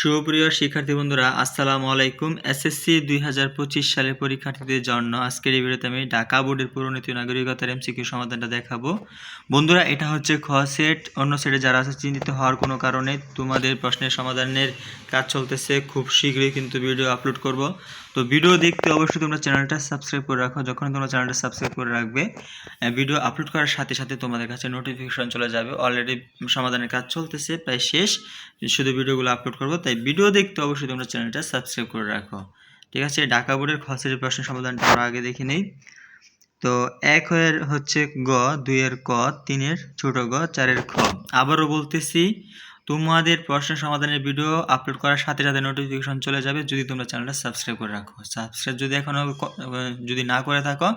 সুপ্রিয় শিক্ষার্থী বন্ধুরা, আসসালামু আলাইকুম। এসএসসি দুই হাজার পঁচিশ সালের পরীক্ষার্থীদের জন্য আজকের এই ভিডিওতে আমি ঢাকা বোর্ডের পুরনীতি নাগরিকতার এমসিকিউ সমাধানটা দেখাবো। বন্ধুরা, এটা হচ্ছে খ সেট। অন্য সেটে যারা আছে, চিন্তিত হওয়ার কোনো কারণে তোমাদের প্রশ্নের সমাধানের কাজ চলতেছে। খুব শীঘ্রই কিন্তু ভিডিও আপলোড করব। তো ভিডিও দেখতে অবশ্যই তোমরা চ্যানেলটা সাবস্ক্রাইব করে রাখো। যখন তোমরা চ্যানেলটা সাবস্ক্রাইব করে রাখবে ভিডিও আপলোড করার সাথে সাথে তোমাদের কাছে নোটিফিকেশন চলে যাবে। অলরেডি সমাধানের কাজ চলতেছে, প্রায় শেষ। শুধু ভিডিওগুলো আপলোড করব, তাই ভিডিও দেখতে অবশ্যই তোমরা চ্যানেলটা সাবস্ক্রাইব করে রাখো। ঠিক আছে? ঢাকা বোর্ডের খসের প্রশ্ন সমাধানটা আমরা আগে দেখে নেই। তো এক এর হচ্ছে গ দুইয়ের ক, তিনের ছোট গ, চারের খ। আবারও বলতেছি তোমাদের প্রশ্ন সমাধানের ভিডিও আপলোড করার সাথে সাথে নোটিফিকেশন চলে যাবে যদি তোমরা চ্যানেলটা সাবস্ক্রাইব করে রাখো। সাবস্ক্রাইব যদি এখনও যদি না করে থাকো,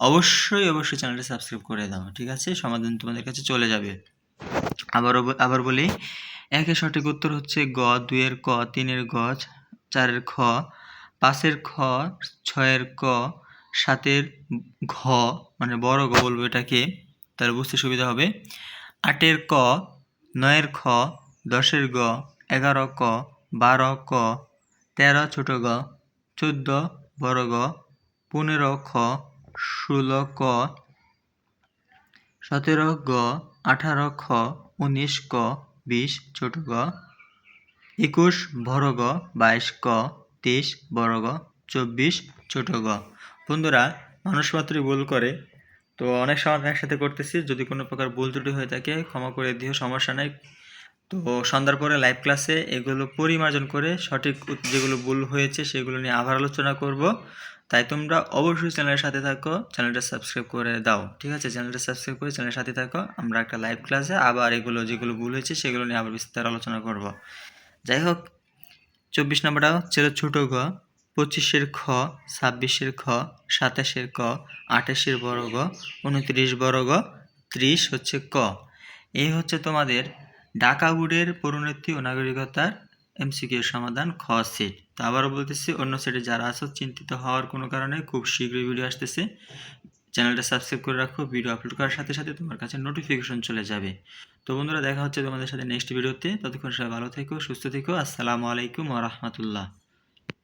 অবশ্যই অবশ্যই চ্যানেলটা সাবস্ক্রাইব করে দাও, ঠিক আছে? সমাধান তোমাদের কাছে চলে যাবে। আবারও ব- আবার বলি একের সঠিক উত্তর হচ্ছে গ, দুইয়ের ক, তিনের গ, চারের খ, পাঁচের খ, ছয়ের ক, সাতের ঘ মানে বড় গ বলব এটাকে, তাহলে বুঝতে সুবিধা হবে। আটের ক, নয়ের খ দশের গ, এগারো ক, বারো ক, তেরো ছোট গ, চোদ্দ বড় গ, পনেরো খ, ষোলো ক, সতেরো গ, আঠারো খ, উনিশ ক, বিশ ছোট গ, একুশ বড় গ, বাইশ ক, তেইশ বড় গ, চব্বিশ ছোট গ। বন্ধুরা, মানুষ মাত্রই ভুল করে। তো অনেক সময় একসাথে করতেছি, যদি কোনো প্রকার ভুল ত্রুটি হয়ে থাকে, ক্ষমা করে দিও, সমস্যা নাই। তো সন্ধ্যার পরে লাইভ ক্লাসে এগুলো পরিমার্জন করে সঠিক যেগুলো ভুল হয়েছে সেগুলো নিয়ে আবার আলোচনা করব। তাই তোমরা অবশ্যই চ্যানেলের সাথে থাকো চ্যানেলটা সাবস্ক্রাইব করে দাও, ঠিক আছে? চ্যানেলটা সাবস্ক্রাইব করে চ্যানেলের সাথে থাকো, আমরা একটা লাইভ ক্লাসে আবার এগুলো যেগুলো ভুল হয়েছে সেগুলো নিয়ে আবার বিস্তার আলোচনা করব। যাই হোক, চব্বিশ নম্বরটা ছিল ছোট গ, পঁচিশের খ, ছাব্বিশের খ, সাতাশের ক, আঠাশের বড় গ, উনত্রিশ বড় গ, ত্রিশ হচ্ছে ক। এই হচ্ছে তোমাদের ঢাকা বোর্ডের পরিণতি ও নাগরিকতার এমসিকিউ সমাধান খ সেট তো আবারও বলতেছি, অন্য সেটে যারা আছো, চিন্তিত হওয়ার কোনো কারণে খুব শীঘ্রই ভিডিও আসতেছে। চ্যানেলটা সাবস্ক্রাইব করে রাখো ভিডিও আপলোড করার সাথে সাথে তোমার কাছে নোটিফিকেশন চলে যাবে। তো বন্ধুরা, দেখা হচ্ছে তোমাদের সাথে নেক্সট ভিডিওতে ততক্ষণ সবাই ভালো থেকো, সুস্থ থেকো। আসসালামু আলাইকুম রাহমাতুল্লাহ।